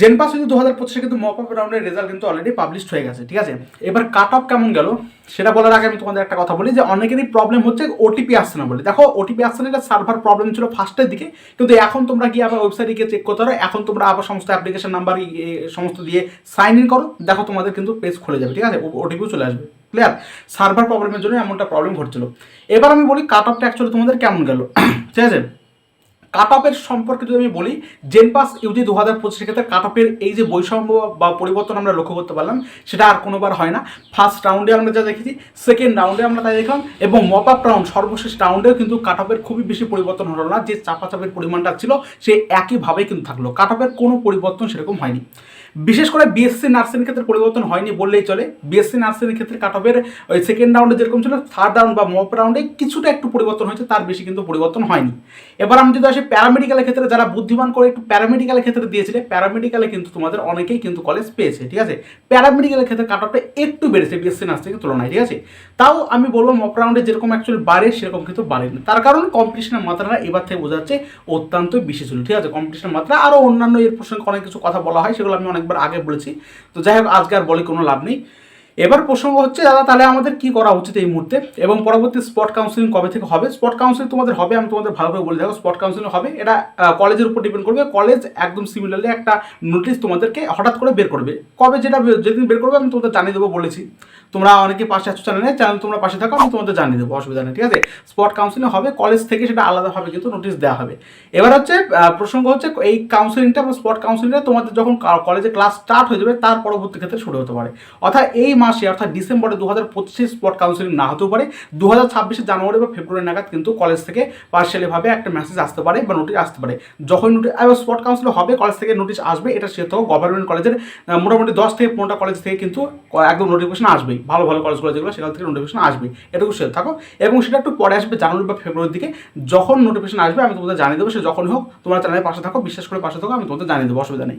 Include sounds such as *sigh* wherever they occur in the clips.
জেনপাস কিন্তু দু হাজার পঁচিশে কিন্তু মপ আপ রাউন্ডের রেজাল্ট কিন্তু অলরেডি পাবলিশড হয়ে গেছে, ঠিক আছে? এবার কাট অফ কেমন গেল? সেটা বলার আগে আমি তোমাদের একটা কথা বলি যে অনেকেরই প্রবলেম হচ্ছে ওটিপি আসছে না বলে। দেখো ওটিপি আসছে না, এটা সার্ভার প্রবলেম ছিল ফার্স্টের দিকে, কিন্তু এখন তোমরা গিয়ে আবার ওয়েবসাইটে গিয়ে চেক করতে পারো। এখন তোমরা আবার সমস্ত অ্যাপ্লিকেশন নাম্বার সমস্ত দিয়ে সাইন ইন করো। দেখো, তোমাদের কিন্তু পেজ খুলে যাবে, ঠিক আছে? ওটিপিও চলে আসবে ক্লিয়ার সার্ভার প্রবলেমের জন্য এমনটা প্রবলেম ঘটছিল। এবার আমি বলি কাট অফটা অ্যাকচুয়ালি তোমাদের কেমন গেল, *clears throat* ঠিক আছে? কাট অফের সম্পর্কে যদি আমি বলি জেন পাস ইউজি দু হাজার পঁচিশের ক্ষেত্রে কাট অফের এই যে বৈষম্য বা পরিবর্তন আমরা লক্ষ্য করতে পারলাম, সেটা আর কোনোবার হয় না। ফার্স্ট রাউন্ডে আমরা যা দেখেছি সেকেন্ড রাউন্ডে আমরা তাই দেখলাম, এবং মপ আপ রাউন্ড সর্বশেষ রাউন্ডেও কিন্তু কাট অফের খুবই বেশি পরিবর্তন হলো না, যে চাপাচাপের পরিমাণটা ছিল, সে একইভাবে কিন্তু থাকল। কাট অফের কোনো পরিবর্তন সেরকম হয়নি। বিশেষ করে বিএসসি নার্সিং ক্ষেত্রে পরিবর্তন হয়নি বললেই চলে। বিএসসি নার্সিং ক্ষেত্রে কাট অফের ওই সেকেন্ড রাউন্ডে যেরকম ছিল থার্ড রাউন্ড বা মপ রাউন্ডে কিছুটা একটু পরিবর্তন হয়েছে, তার বেশি কিন্তু পরিবর্তন হয়নি। এবার আমি যদি আসি প্যারামেডিক্যালের ক্ষেত্রে, যারা বুদ্ধিমান করে একটু প্যারামেডিক্যালের ক্ষেত্রে দিয়েছিলে প্যারামেডিক্যালে কিন্তু তোমাদের অনেকেই কিন্তু কলেজ পেয়েছে, ঠিক আছে? প্যারামেডিক্যালের ক্ষেত্রে কাট অফটা একটু বেড়েছে বিএসসি নার্সিংয়ের তুলনায়, ঠিক আছে? তাও আমি বলব মক রাউন্ডে যেরকম অ্যাকচুয়ালি বাড়ে, সেরকম কিন্তু বাড়েনি তার কারণ কম্পিটিশনের মাত্রাটা এবার থেকে বোঝা যাচ্ছে অত্যন্ত বেশি ছিল, ঠিক আছে? কম্পিটিশনের মাত্রা আরও অন্যান্য এর প্রসঙ্গে অনেক কিছু কথা বলা হয়, সেগুলো আমি অনেকবার আগে বলেছি। তো যাই হোক, আজকে আর বলে কোনো লাভ নেই। এবার প্রসঙ্গ হচ্ছে, দাদা, তাহলে আমাদের কি করা উচিত এই মুহূর্তে? এবং পরবর্তী স্পট কাউন্সিলিং কবে থেকে হবে? স্পট কাউন্সিলিং তোমাদের হবে, আমি তোমাদের ভালো করে বলে দেখো স্পট কাউন্সিলিং হবে। এটা কলেজের উপর ডিপেন্ড করবে। কলেজ একদম সিমিলারলি একটা নোটিশ তোমাদেরকে হঠাৎ করে বের করবে। কবে যেটা যেদিন বের করবে আমি তোমাদের জানিয়ে দেবো বলেছি। তোমরা অনেকে পাশে আছো চ্যানেলে চ্যানেল তোমরা পাশে থাকো, আমি তোমাদের জানিয়ে দেবো, অসুবিধা নেই, ঠিক আছে? স্পট কাউন্সিলিং হবে কলেজ থেকে সেটা আলাদাভাবে কিন্তু নোটিশ দেওয়া হবে। এবার হচ্ছে প্রসঙ্গ হচ্ছে, এই কাউন্সিলিংটা বা স্পট কাউন্সিলিংটা তোমাদের যখন কলেজে ক্লাস স্টার্ট হয়ে যাবে, তার পরবর্তী ক্ষেত্রে শুরু হতে পারে। অর্থাৎ এই মাসে, অর্থাৎ ডিসেম্বরে দু হাজার পঁচিশে স্পট কাউন্সিলিং না হতেও পারে দু হাজার ছাব্বিশে জানুয়ারি বা ফেব্রুয়ারি নাগাদ কিন্তু কলেজ থেকে পার্সিয়ালিভাবে একটা মেসেজ আসতে পারে বা নোটিশ আসতে পারে। যখন নোটিশ স্পট কাউন্সিল হবে কলেজ থেকে নোটিশ আসবে, এটা সে তো গভর্নমেন্ট কলেজের মোটামুটি দশ থেকে পনেরোটা কলেজ থেকে কিন্তু একদম নোটিফিকেশন আসবেই। ভালো ভালো কলেজগুলো যেগুলো সেখান থেকে নোটিফিকেশন আসবে এটুকু সে থাকো। এবং সেটা একটু পরে আসবে জানুয়ারি বা ফেব্রুয়ারির দিকে। যখন নোটিফিকেশন আসবে, আমি তোমাদের জানিয়ে দেবো, সে যখনই হোক, তোমরা চ্যানেলের পাশে থাকো, বিশ্বাস করে পাশে থাকো, আমি তোমাদের জানিয়ে দেবো, অসুবিধা নেই।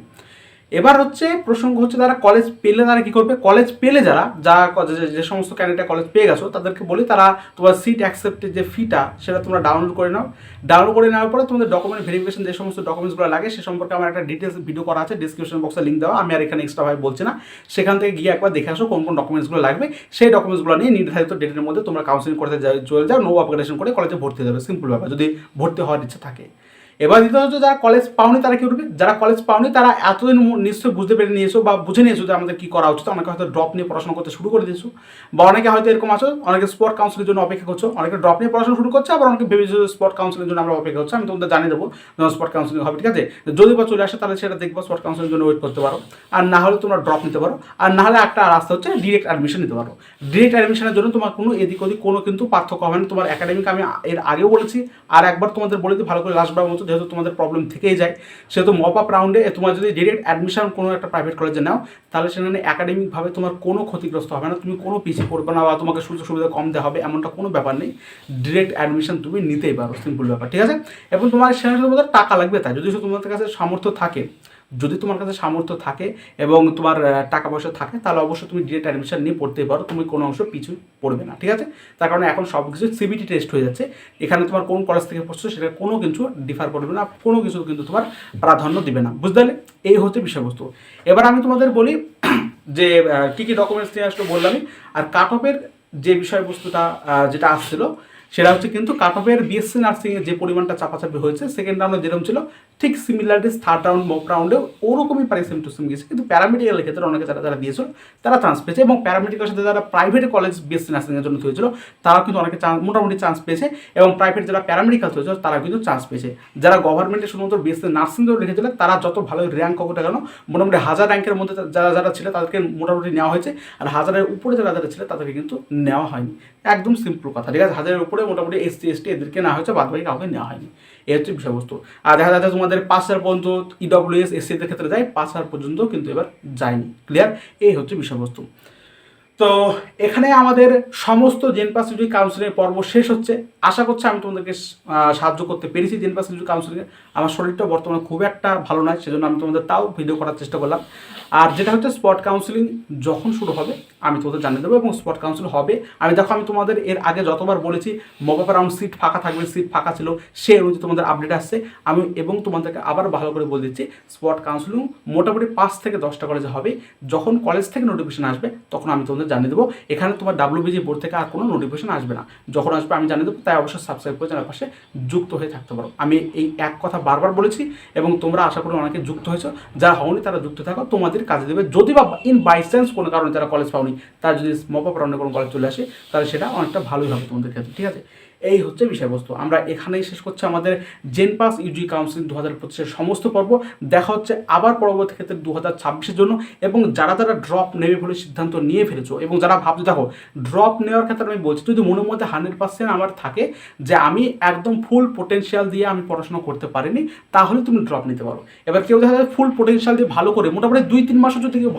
এবার হচ্ছে প্রসঙ্গ হচ্ছে তারা কলেজ পেলে তারা কি করবে? কলেজ পেলে যারা, যা যে- সমস্ত ক্যান্ডিডেট কলেজ পেয়ে গেছো, তাদেরকে বলি তারা তোমার সিট অ্যাকসেপ্টের যে ফিটা সেটা তোমরা ডাউনলোড করে নাও। ডাউনলোড করে নেওয়ার পরে তোমাদের ডকুমেন্ট ভেরিফিকেশন যে সমস্ত ডকুমেন্টসগুলো লাগে, সে সম্পর্কে আমার একটা ডিটেলস ভিডিও করা আছে ডিসক্রিপশন বক্সে লিঙ্ক দেওয়া। আমি আর এখানে এক্সট্রা ভাবে বলছি না। সেখান থেকে গিয়ে একবার দেখে আসো কোন কোন ডকুমেন্টসগুলো লাগবে। সেই ডকুমেন্টসগুলো নিয়ে নির্ধারিত ডেটের মধ্যে তোমরা কাউন্সিলিং করতে চলে যাও। নো অ্যাপ্লিকেশন করে কলেজে ভর্তি হয়ে যাবে। সিম্পল ব্যাপার। যদি ভর্তি হওয়ার ইচ্ছা থাকে। এবার দ্বিতীয় হচ্ছে যারা কলেজ পাওনি তারা কি উঠবে যারা কলেজ পাওনি তারা এতদিন নিশ্চয়ই বুঝতে পেরে নিয়েছো বা বুঝে নিয়েছো যে আমাদের কী করা উচিত অনেকে হয়তো ড্রপ নিয়ে পড়াশোনা করতে শুরু করে দিয়েছ। বা অনেকে হয়তো এরকম আছো, অনেকে স্পট কাউন্সিলের জন্য অপেক্ষা করছ, অনেকে ড্রপ নিয়ে পড়াশোনা শুরু করছে, আবার অনেকে ভেবেছো স্পট কাউন্সিলের জন্য আমরা অপেক্ষা করছি, আমি তোমাদের জানিয়ে দেবো যখন স্পট কাউন্সিলিং হবে, ঠিক আছে? যদি বা চলে আসে তাহলে সেটা দেখব স্পট কাউন্সিলের জন্য ওয়েট করতে পারো। আর না হলে তোমরা ড্রপ নিতে পারো। আর না হলে একটা রাস্তা হচ্ছে ডিরেক্ট অ্যাডমিশন নিতে পারো। ডিরেক্ট অ্যাডমিশনের জন্য তোমার কোনো এদিক ওদিক কোনো কিন্তু পার্থক্য হবে না। তোমার একাডেমিক আমি এর আগেও বলেছি, আর একবার তোমাদের বলে দিই, ভালো করে লাস্টবার মতো যেহেতু তোমাদের প্রবলেম থেকেই যায়, সেহেতু মপ আপ রাউন্ডে তোমার যদি ডিরেক্ট অ্যাডমিশন কোনো একটা প্রাইভেট কলেজে নাও, তাহলে সেখানে একাডেমিকভাবে তোমার কোনো ক্ষতিগ্রস্ত হবে না, তুমি কোনো পিছিয়ে পড়বে না বা তোমাকে সুযোগ সুবিধা কম দেওয়া হবে, এমনটা কোনো ব্যাপার নেই। ডিরেক্ট অ্যাডমিশন তুমি নিতেই পারো সিম্পল ব্যাপার, ঠিক আছে? এবং তোমার সেখানে তোমাদের টাকা লাগবে তাই, যদি তোমাদের কাছে সামর্থ্য থাকে যদি তোমার কাছে সামর্থ্য থাকে এবং তোমার টাকা পয়সা থাকে, তাহলে অবশ্যই তুমি ডিরেক্ট অ্যাডমিশন নিয়ে পড়তে পারো। তুমি কোনো অংশ পিছু পড়বে না, ঠিক আছে? তার কারণে এখন সব কিছু সিবিটি টেস্ট হয়ে যাচ্ছে। এখানে তোমার কোন কলেজ থেকে পড়ছো সেটা কোনো কিছু ডিফার করবে না, কোনো কিছু কিন্তু তোমার প্রাধান্য দিবে না, বুঝতে এই হচ্ছে বিষয়বস্তু। এবার আমি তোমাদের বলি *clears throat* যে কী কী ডকুমেন্টস নিয়ে আসলো বললামই। আর কাট অফের যে বিষয়বস্তুটা যেটা আসছিল সেটা হচ্ছে কিন্তু কাট অফের বিএসসি নার্সিংয়ের যে পরিমাণটা চাপাচাপি হয়েছে সেকেন্ড রাউন্ডে যেরকম ছিল, ঠিক সিমিলারিটিস থার্ড রাউন্ড মক রাউন্ডে ওরকমই পারে সেম টু সেম গেছে কিন্তু প্যারামেডিক্যালের ক্ষেত্রে অনেকে যারা যারা দিয়েছিল, তারা চান্স পেয়েছে এবং প্যারামেডিক্যালের সাথে যারা প্রাইভেট কলেজ বিএসসি নার্সিংয়ের জন্য হয়েছিল তারা কিন্তু অনেকে চান্স মোটামুটি চান্স পেয়েছে এবং প্রাইভেট যারা প্যারামেডিক্যাল হয়েছিল তারা কিন্তু চান্স পেয়েছে। যারা গভর্নমেন্টে শুধুমাত্র বিএসসি নার্সিং ধরে রেখেছিল তারা যত ভালো র্যাঙ্ক হোক কেন, মোটামুটি হাজার র্যাঙ্কের মধ্যে যারা যারা ছিল, তাদেরকে মোটামুটি নেওয়া হয়েছে। আর হাজারের উপরে যারা যারা ছিল, তাদেরকে কিন্তু নেওয়া হয়নি। একদম সিম্পল কথা, ঠিক আছে? হাজারের উপরে মোটামুটি এসসি, এসটি এদেরকে নেওয়া হয়েছে বাদ বাকি কাউকে নেওয়া হয়নি। এ হচ্ছে বিষয়বস্তু। আর দেখা যাচ্ছে তোমাদের হাজার পর্যন্ত ইডব্লিউএস এসসিদের ক্ষেত্রে যায় পাঁচ হাজার পর্যন্ত কিন্তু এবার যায়নি। ক্লিয়ার এই হচ্ছে বিষয়বস্তু। তো এখানে আমাদের সমস্ত জেন পাস ইউজি কাউন্সিলিং পর্ব শেষ হচ্ছে। আশা করছি আমি তোমাদেরকে সাহায্য করতে পেরেছি জেন পাস ইউজি আমার শরীরটা বর্তমানে খুব একটা ভালো নয়, সেজন্য আমি তোমাদের তাও ভিডিও করার চেষ্টা করলাম। আর যেটা হচ্ছে স্পট কাউন্সিলিং যখন শুরু হবে, আমি তোমাদের জানিয়ে দেবো এবং স্পট কাউন্সিল হবে। আমি দেখো, আমি তোমাদের এর আগে যতবার বলেছি মবাব রাউন্ড সিট ফাঁকা থাকবে সিট ফাঁকা ছিল, সেই অনুযায়ী তোমাদের আপডেট আসছে। আমি এবং তোমাদেরকে আবার ভালো করে বলে দিচ্ছি স্পট কাউন্সিলিং মোটামুটি পাঁচ থেকে দশটা কলেজে হবে। যখন কলেজ থেকে নোটিফিকেশন আসবে, তখন আমি তোমাদের জানিয়ে দেবো। এখানে তোমার ডাব্লিউবিজি বোর্ড থেকে আর কোনো নোটিফিকেশন আসবে না। যখন আসবে আমি জানিয়ে দেবো, তাই অবশ্যই সাবস্ক্রাইব করে চ্যানেল পাশে যুক্ত হয়ে থাকতে পারো। আমি এই এক কথা বারবার বলেছি এবং তোমরা আশা করি অনেকে যুক্ত হয়েছো। যারা হওনি, তারা যুক্ত থাকো। তোমাদের কাজে দেবে। যদি বা ইন বাই চান্স কোনো কারণে যারা কলেজ পাওনি, তারা যদি মপ আপ রাউন্ডে কোনো কলেজ চলে আসে, তাহলে সেটা অনেকটা ভালোই হবে তোমাদের ক্ষেত্রে। ঠিক আছে? এই হচ্ছে বিষয়বস্তু। আমরা এখানেই শেষ করছি আমাদের জেন পাস ইউজি কাউন্সিলিং দু হাজার পঁচিশের সমস্ত পর্ব। দেখা হচ্ছে আবার পরবর্তী ক্ষেত্রে দু হাজার ছাব্বিশের জন্য। এবং যারা যারা ড্রপ নেবে বলে সিদ্ধান্ত নিয়ে ফেলেছো এবং যারা ভাবছ, দেখো ড্রপ নেওয়ার ক্ষেত্রে আমি বলছি, যদি মনের মধ্যে হান্ড্রেড পার্সেন্ট আমার থাকে যে আমি একদম ফুল পোটেনশিয়াল দিয়ে আমি পড়াশোনা করতে পারিনি, তাহলে তুমি ড্রপ নিতে পারো। এবার কেউ দেখা যায় ফুল পোটেনশিয়াল দিয়ে ভালো করে, মোটামুটি দুই তিন মাসও যদি কেউ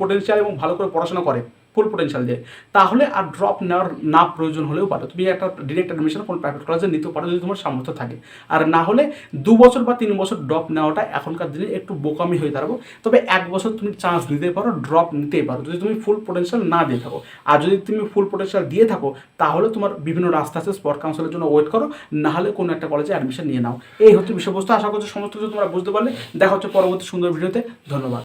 পোটেনশিয়াল এবং ভালো করে পড়াশোনা করে ফুল পোটেনশিয়াল দিয়ে। তাহলে আর ড্রপ নেওয়ার না প্রয়োজন হলেও পারো। তুমি একটা ডিরেক্ট অ্যাডমিশন কোনো প্রাইভেট কলেজে নিতে পারো যদি তোমার সামর্থ্য থাকে। আর না হলে দু বছর বা তিন বছর ড্রপ নেওয়াটা এখনকার দিনে একটু বোকামি হয়ে দাঁড়াবো। তবে এক বছর তুমি চান্স নিতেই পারো ড্রপ নিতেই পারো। যদি তুমি ফুল পোটেনশিয়াল না দিয়ে থাকো। আর যদি তুমি ফুল পোটেনশিয়াল দিয়ে থাকো, তাহলে তোমার বিভিন্ন রাস্তা আছে স্পট কাউন্সিলের জন্য ওয়েট করো। না হলে কোনো একটা কলেজে অ্যাডমিশন নিয়ে নাও। এই হচ্ছে বিষয়বস্তু। আশা করছি সমস্ত কিছু তোমরা বুঝতে পারলে। দেখা হচ্ছে পরবর্তী সুন্দর ভিডিওতে ধন্যবাদ।